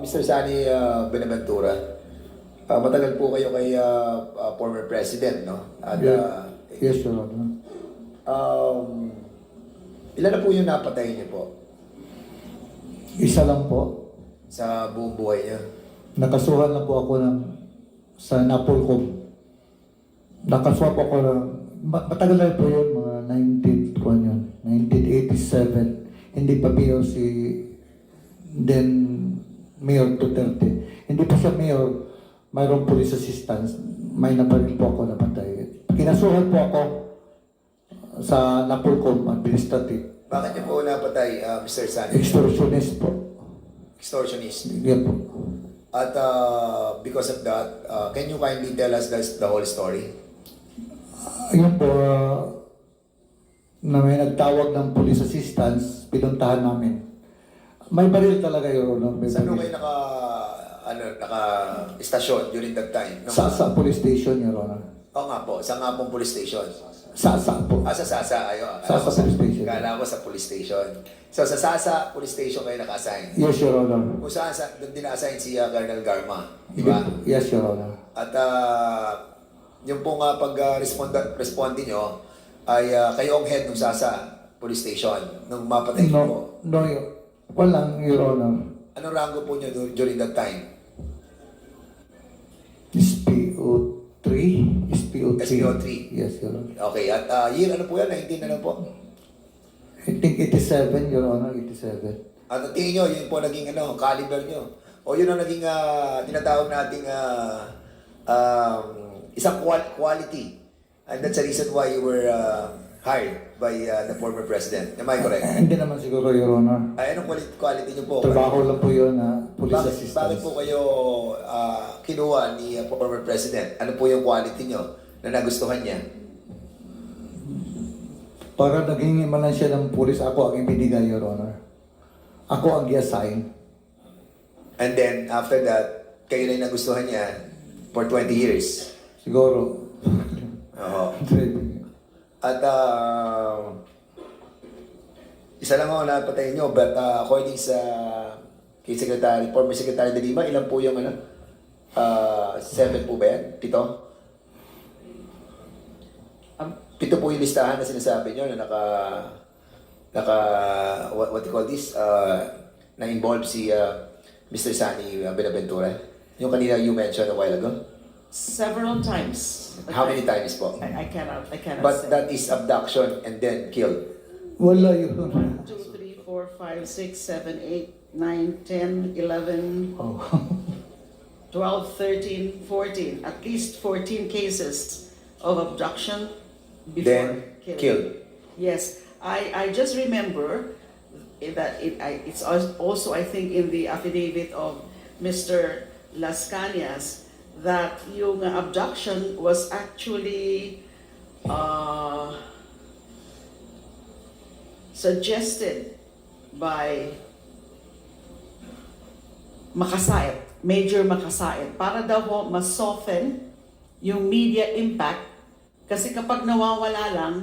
Mr. Sani uh, Benaventura, ah, matagal po kayo kay ah, ah, former president, no? At Yeah. ah, Yes, Your Honor. um, ilan na po yung napatay niyo po Isa lang po. sa buong buhay niyo? Nakasuhan lang po ako ng sa Napolcom. Nakasuha po ako ng ma- matagal na po yun, mga 19, kung ano yun, 1987. Hindi pa si then Mayor Duterte. Hindi pa siya mayor, mayroong police assistance. May nabaril po ako napatay. Kinasuhan po ako sa Napolcom Administrative. Bakit niyo po napatay, ah, Mr. Sani? Extortionist po. Extortionist. Yan po. At ah, because of that, ah, can you kindly tell us the, the whole story? Ayun po, ah, na may nagtawag ng police assistance, pinuntahan namin. May baril talaga yun, no? May Saan baril. kayo naka, ano, naka istasyon during that time? Nung- Sa, sa police station, Your Honor. Oo nga po, sa nga pong police station. Sa, sa po. Ah, sa Sasa, ayo. Sasa police station. Kala ko sa police station. So, sa Sasa police station kayo naka-assign. Yes, Your Honor. Kung saan, sa, doon din na-assign si uh, Colonel Garma. Di ba? Yes, Your Honor. At ah, yung pong uh, pag-respond responde nyo, ay ah, kayo ang head ng Sasa police station nung mapatay po. No, no, Your- walang, Your Honor. Anong rango po dur- during that time? SPO3? SPO3. SPO3. Yes, Your Honor. Okay, at ah, year ano po yan? 19 ano po? I think 87, Your Honor, 87. At ang tingin nyo, yun po naging ano, caliber nyo. O yun ang naging ah, tinatawag nating ah, um, isang qual- quality. And that's the reason why you were ah, hired by ah, the former president. Am I correct? Hindi naman siguro, Your Honor. Ay, anong quality, quality nyo po? Trabaho lang po yun na police bakit, assistance. bakit po kayo ah, kinuha ni ah, former president? Ano po yung quality nyo na nagustuhan niya? Para naging imanan siya ng pulis, ako ang ibinigay, Your Honor. Ako ang i-assign. And then, after that, kayo na yung nagustuhan niya for 20 years. Siguro. Oo. At uh, isa lang ako napatay nyo, but uh, according sa kay Secretary, former Secretary de Lima, ilan po yung ano? Uh, seven po ba yan? Pito? Um, pito po yung listahan na sinasabi nyo na naka, naka, what, what you call this? Uh, na involved si uh, Mr. Sani uh, Benaventura. Yung kanina you mentioned a while ago. Several times. How many times po? I, I cannot, I cannot But say. that is abduction and then killed. Wala, Honor. One, two, three, four, five, six, seven, eight, nine, ten, eleven, Oh. twelve, thirteen, fourteen. At least fourteen cases of abduction before Then killing. killed. Yes, I, I just remember that it, I, it's als- also, I think, in the affidavit of Mr. Las Cañas that yung abduction was actually uh, suggested by Makasait, Major Makasait, para daw ho ma-soften yung media impact kasi kapag nawawala lang,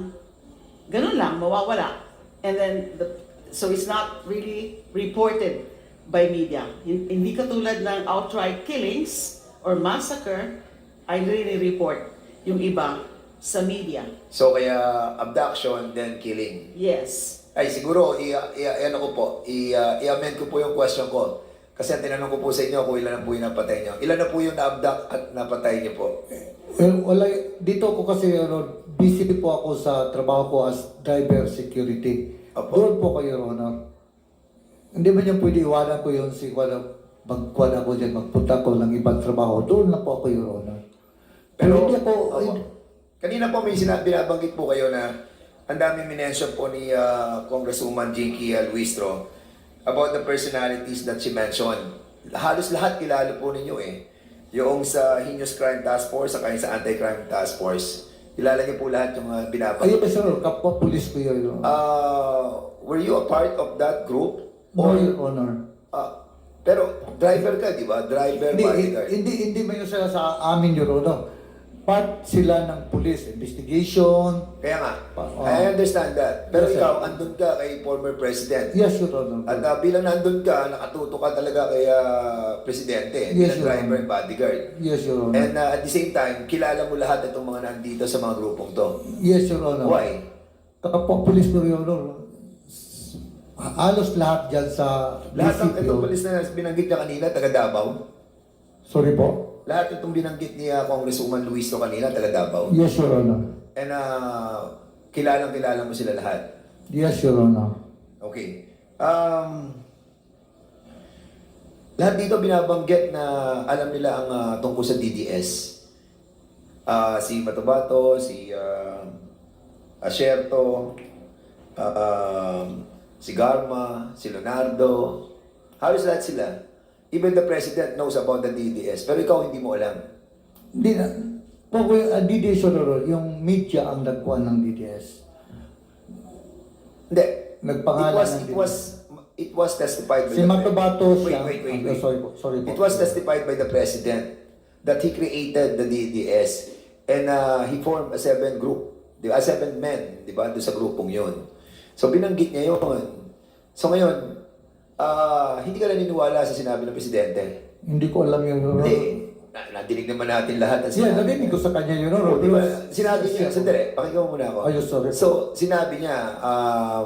ganun lang, mawawala. And then, the, so it's not really reported by media. Hin- Hindi katulad ng outright killings or massacre, I really report yung iba sa media. So kaya abduction then killing. Yes. Ay siguro i, i, ano ko po, i, uh, i-amend ko po yung question ko. Kasi ang tinanong ko po sa inyo kung ilan na po yung napatay nyo. Ilan na po yung na-abduct at napatay nyo po? Well, wala, dito ko kasi, ano, busy po ako sa trabaho ko as driver security. Opo. Doon po kayo, Honor. Hindi ba niya pwede iwanan ko yun si wala magkuhan ako dyan, magpunta ko ng ibang trabaho. Doon na po ako, Your Honor. Pero, hindi ako, Opo. kanina po may sinabi, binabanggit po kayo na ang dami minention po ni uh, Congresswoman Jinky Luistro about the personalities that she mentioned. Halos lahat kilala po ninyo eh. Yung sa Heinous Crime Task Force, yung sa Anti-Crime Task Force. Kilala niyo po lahat yung mga binabanggit. ayun, sir, kapwa police ko yun. Uh, were you a part of that group? no, Or, Your Honor. uh, pero driver ka, di ba? Driver, Hindi, bodyguard. hindi, hindi ba yun sa, sa amin, Your Honor? part sila ng police investigation. Kaya nga, Pa- oh. I understand that. Pero Yes, sir. ikaw, andun ka kay former president. Yes, Your Honor. At uh, bilang nandun ka, nakatuto ka talaga kay ah, presidente, Yes, bilang driver and bodyguard. yes, Your Honor. And uh, at the same time, kilala mo lahat itong mga nandito sa mga grupong to. yes, Your Honor. Why? Kapag police ko, Your Honor, halos lahat dyan sa Lahat ng itong polis na binanggit niya kanina, taga Davao. Sorry po? Lahat itong binanggit ni uh, Congresswoman Luis to kanina, taga Davao. Yes, Your Honor. And uh, kilalang kilala mo sila lahat. Yes, Your Honor. Okay. Um, lahat dito binabanggit na alam nila ang ah, tungkol sa DDS. Ah, si Matabato, si uh, Asherto, ah, si Garma, si Leonardo. Halos lahat sila. Even the president knows about the DDS. Pero ikaw hindi mo alam. Hindi na. Po, uh, DDS, Your Honor, yung media ang nagkuha ng DDS. Hindi. Nagpangalan it was, ng it DDS. was, it was testified by Si the Matabato Wait, siya. wait, wait, Ah, wait. Sorry po. Sorry po. It was testified by the president that he created the DDS and uh, he formed a seven group? A seven men, di ba? Doon sa grupong yun. So binanggit niya yun. So ngayon, ah, hindi ka naniniwala sa sinabi ng presidente. Hindi ko alam yun, Your Honor. Hindi. Na, nadinig naman natin lahat ang Yeah, sinabi. narinig ko sa kanya, Your Honor. Di ba? Sinabi niya, sandali, pakinggan mo muna ako. Ayos, sorry. So, sinabi niya, ah,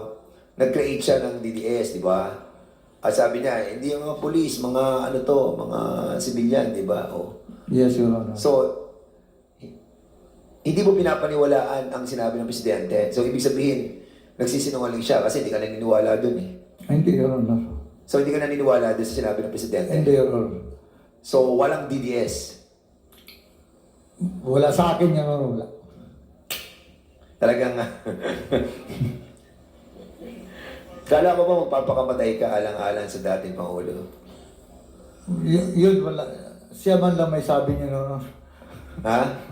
nag-create siya ng DDS, di ba? At sabi niya, hindi yung mga police, mga ano to, mga civilian, di ba? Oh. Yes, Your Honor. So, hindi mo pinapaniwalaan ang sinabi ng presidente. So, ibig sabihin, nagsisinungaling siya kasi hindi ka naniniwala dun eh. hindi, Your Honor. So, hindi ka naniniwala dun sa sinabi ng presidente. Hindi, Your Honor. So, walang DDS. Wala sa akin, Your Honor. Wala. Talagang... Kala ko ba magpapakamatay ka alang-alang sa dating Pangulo? Y- yun, wala. Siya man lang may sabi niya, Your Honor. Ha?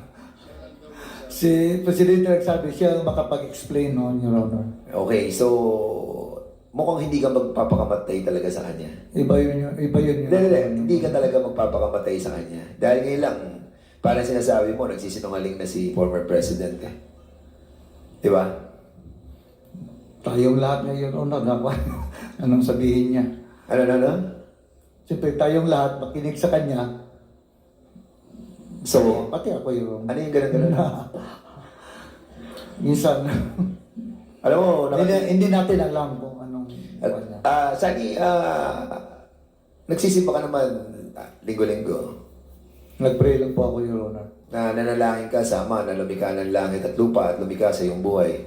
Si Presidente nagsabi, siya ang makapag-explain noon, Your Honor. Okay, so mukhang hindi ka magpapakamatay talaga sa kanya. Iba yun, yun iba yun. Hindi, hindi, hindi ka talaga magpapakamatay sa kanya. Dahil ngayon lang, parang sinasabi mo, nagsisinungaling na si former president eh. Di ba? Tayong lahat ngayon, Honor, dapat anong sabihin niya. Ano, ano, ano? Siyempre, tayong lahat makinig sa kanya. So, Pati ako yung... ano yung ganun-ganun? Minsan, Alam mo, hindi, nakati- hindi natin alam kung anong... Kanya. ah, Sani, ah, nagsisipa ka naman ah, linggo-linggo Nag-pray lang po ako, Your Honor. na nanalangin ka sama na lumika ng langit at lupa at lumika sa iyong buhay.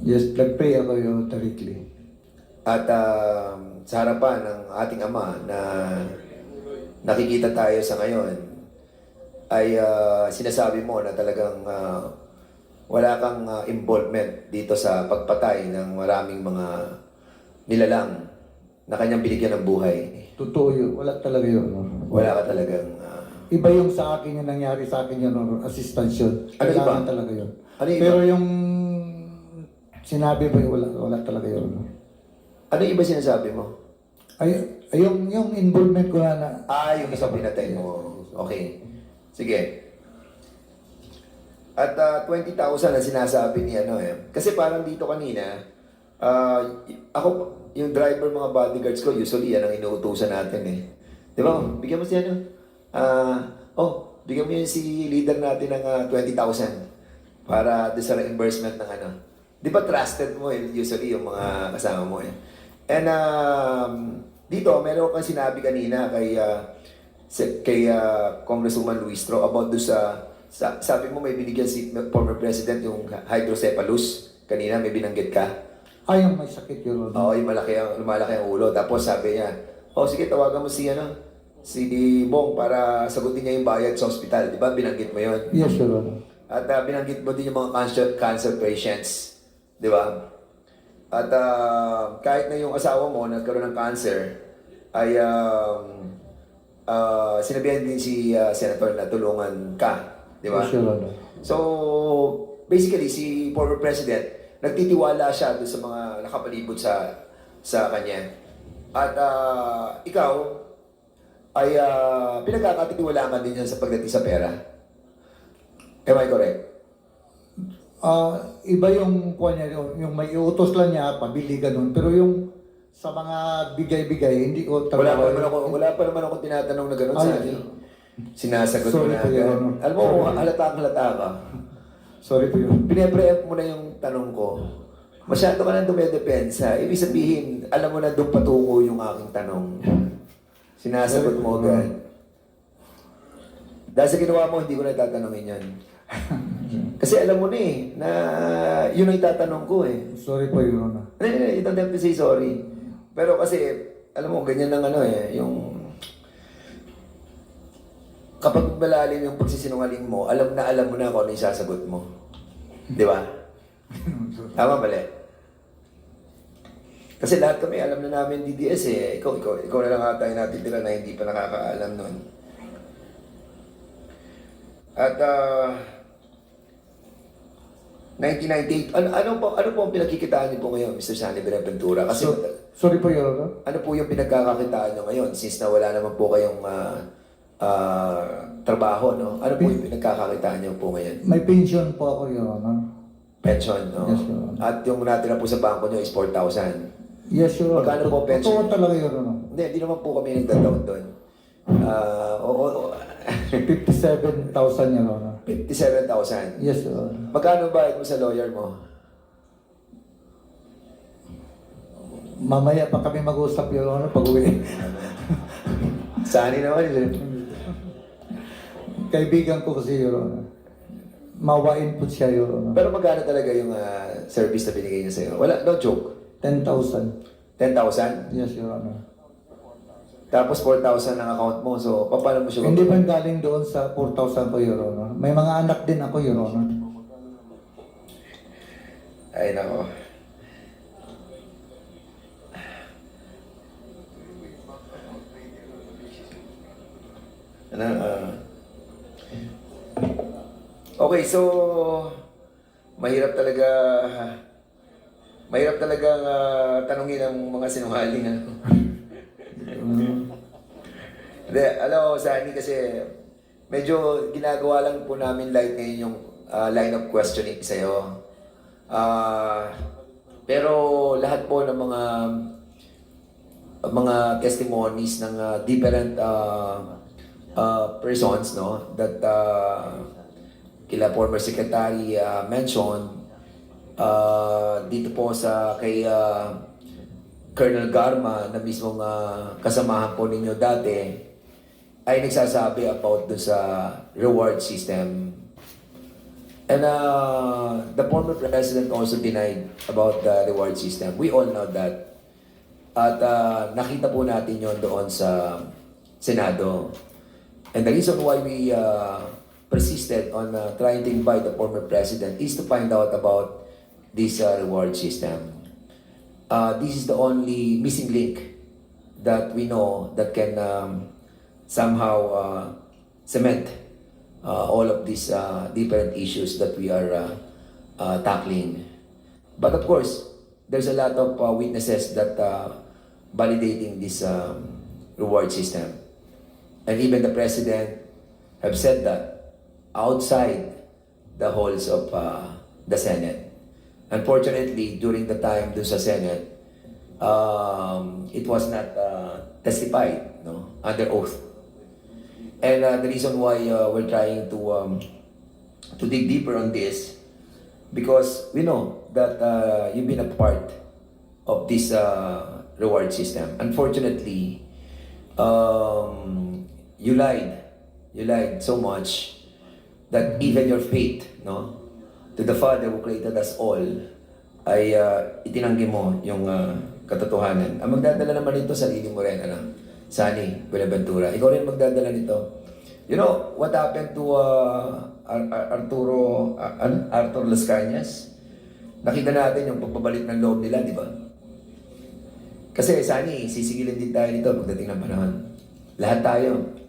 Yes, nag-pray ako yung directly. At ah, sa harapan ng ating Ama na nakikita tayo sa ngayon, ay ah, sinasabi mo na talagang ah, wala kang ah, involvement dito sa pagpatay ng maraming mga nilalang na kanyang binigyan ng buhay. Totoo yun. Wala talaga yun. Wala ka talagang... ah, Iba yung sa akin yung nangyari sa akin yun, Honor. Assistance yun. Ano iba? Talaga yun. Ano iba? Pero yung sinabi mo, wala, wala talaga yun. Ano yung iba sinasabi mo? Ay, ay yung, yung involvement ko na, na Ah, yung isang pinatay mo. Okay. Sige. At ah, 20,000 ang sinasabi ni ano eh. Kasi parang dito kanina, y- ako, yung driver mga bodyguards ko, usually yan ang inuutusan natin eh. Di ba? Bigyan mo si ano? Ah, oh, bigyan mo yun si leader natin ng ah, 20,000 para doon sa reimbursement ng ano. Di ba trusted mo eh, usually yung mga kasama mo eh. And um, dito, meron kang sinabi kanina kay si- kay ah, Congresswoman Luistro about do sa, sa sabi mo may binigyan si former president yung hydrocephalus. Kanina may binanggit ka. ay, yung may sakit yun. Oo, yung malaki ang lumalaki ang ulo. Tapos sabi niya, "Oh, sige, tawagan mo si ano, si Bong para sagutin niya yung bayad sa ospital." 'Di ba? Binanggit mo 'yon. Yes, Honor. At ah, binanggit mo din yung mga cancer, cancer patients. Di ba? At ah, kahit na yung asawa mo nagkaroon ng cancer, ay um, ah, sinabihan din si ah, Senator na tulungan ka. Di ba? Yes, Your Honor. So, basically, si former president, nagtitiwala siya doon sa mga nakapalibot sa sa kanya. At ah, ikaw, ay uh, pinagkakatiwalaan ka din yan sa pagdating sa pera. Am I correct? Ah, iba yung kuha niya, yung, yung may iutos lang niya, pabili ganun. Pero yung sa mga bigay-bigay, hindi ko Wala pa naman ako, wala pa naman ako tinatanong na gano'n Ay, sa akin. Sinasagot mo Sorry na po, Your. Honor. Alam mo, halata halata ka. Sorry po yun. Pine-preempt mo na yung tanong ko. Masyado ka na dumedepensa. Ibig sabihin, alam mo na doon patungo yung aking tanong. Sinasagot mo agad. Dahil sa ginawa mo, hindi ko na tatanungin yan. Kasi alam mo na eh, na yun ang itatanong ko eh. Sorry po, Your Honor. Hindi, you don't have to say sorry. Pero kasi, alam mo, ganyan lang ano eh, yung... Kapag malalim yung pagsisinungaling mo, alam na alam mo na kung ano yung sasagot mo. Di ba? Tama mali. Kasi lahat kami, alam na namin DDS eh. Ikaw, ikaw, ikaw na lang ata yung natitira na hindi pa nakakaalam nun. At, ah... 1998, ano, ano po, ano po ang pinagkikitaan niyo po ngayon, Mr. Sandy Benaventura? Kasi So, sorry po, Your Honor. ano po yung pinagkakakitaan niyo ngayon since na wala naman po kayong ah, ah, trabaho, no? Ano po yung pinagkakakitaan niyo po ngayon? May pension po ako, Your Honor. Pension, no? Yes, Your Honor. At yung natira po sa bangko niyo is 4,000. Yes, Your Honor. Magkano po pension? Totoo talaga, Your Honor. Hindi, hindi naman po kami nagtataon doon. Ah, oo, oo. 57,000, Your Honor. 57,000. Yes, Your Honor. Magkano bayad mo sa lawyer mo? Mamaya pa kami mag-usap, Your Honor, pag uwi. Sani naman eh. Kaibigan ko kasi, Honor. Mawain po siya, Honor. Pero magkano talaga yung ah, service na binigay niya sa'yo? Wala, no joke. 10,000. 10,000? Yes, Your Honor. Tapos 4,000 ang account mo. So, pa- paano mo siya Hindi man galing doon sa 4,000 ko, Your Honor. May mga anak din ako, Your Honor. Ay, nako. Ano, ah. okay, so mahirap talaga mahirap talaga ah, tanungin ang mga sinungaling ano. Hindi, alam mo, sa akin kasi medyo ginagawa lang po namin light ngayon yung ah, line of questioning sa'yo. Ah, pero lahat po ng mga mga testimonies ng ah, different ah, ah, persons no that ah, kila former secretary ah, mentioned ah, dito po sa kay ah, Colonel Garma na mismong ah, kasamahan po ninyo dati ay nagsasabi about do sa reward system And uh, the former president also denied about the reward system. We all know that. At uh, nakita po natin yon doon sa Senado. And the reason why we uh, persisted on uh, trying to invite the former president is to find out about this uh, reward system. Uh, this is the only missing link that we know that can um, somehow uh, cement uh, all of these uh, different issues that we are uh, uh, tackling. But of course, there's a lot of uh, witnesses that uh, validating this um, reward system. And even the president have said that outside the halls of uh, the Senate. Unfortunately, during the time dun sa Senate, um, it was not uh, testified no, under oath. And uh, the reason why uh, we're trying to um, to dig deeper on this because we know that uh, you've been a part of this uh, reward system. Unfortunately, um, you lied. You lied so much that even your faith, no, to the Father who created us all, ay uh, itinanggi mo yung uh, katotohanan. Ang magdadala naman nito, sarili mo rin, ano, Sani, Buenaventura. Ikaw rin magdadala nito. You know, what happened to uh, Ar- Ar- Arturo, Ar- Ar- Arthur Las Cañas? Nakita natin yung pagbabalik ng loob nila, di ba? Kasi, Sani, sisigilin din tayo nito pagdating ng panahon. Lahat tayo.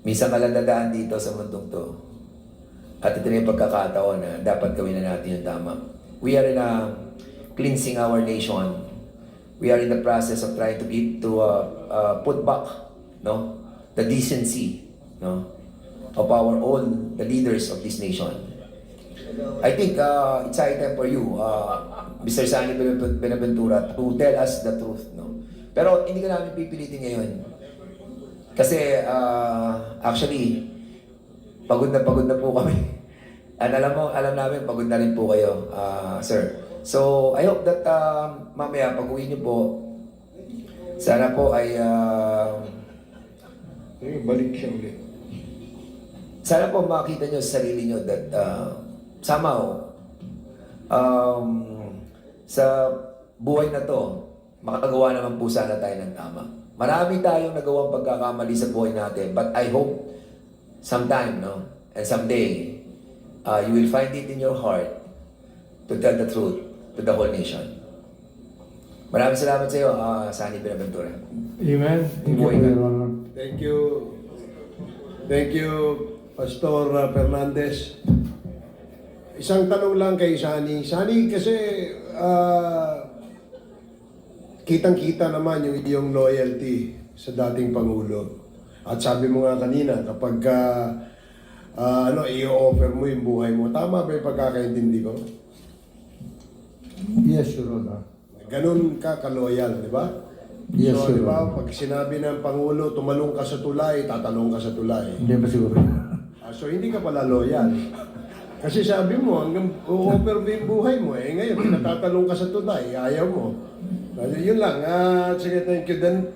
Minsan ka lang dadaan dito sa mundong to. At ito na yung pagkakataon na dapat gawin na natin yung tama. We are in a cleansing our nation. We are in the process of trying to be, to uh, uh, put back, no, the decency, no, of our own, the leaders of this nation. I think uh, it's high time for you, uh, Mr. Sani Benaventura, to tell us the truth. No? Pero hindi ka namin pipilitin ngayon. Kasi uh, actually, pagod na pagod na po kami. And alam mo, alam namin, pagod na rin po kayo, uh, sir. So, I hope that uh, mamaya, pag uwi niyo po, sana po ay, uh, Eh, balik siya ulit. sana po makita niyo sa sarili niyo that uh, somehow, um, sa buhay na to, makakagawa naman po sana tayo ng tama. Marami tayong nagawang pagkakamali sa buhay natin, but I hope sometime, no, and someday, uh, you will find it in your heart to tell the truth to the whole nation. Maraming salamat sa iyo, uh, Sani Benaventura. Amen. Thank you, Honor. Thank you. Thank you, Pastor uh, Fernandez. Isang tanong lang kay Sani. Sani, kasi ah, kitang-kita naman yung iyong loyalty sa dating Pangulo. At sabi mo nga kanina, kapag ka, ah, ano, i-offer mo yung buhay mo, tama ba yung pagkakaintindi ko? Yes, Your Honor. Ganun ka ka-loyal, di ba? Yes, so, di sir. ba, pag sinabi ng Pangulo, tumalong ka sa tulay, tatalong ka sa tulay. Hindi ba siguro? Ah, so, hindi ka pala loyal. Kasi sabi mo, hanggang u-offer mo yung buhay mo, eh ngayon, pinatatalong ka sa tulay, ayaw mo. Yun lang. Ah, sige, thank you. Then,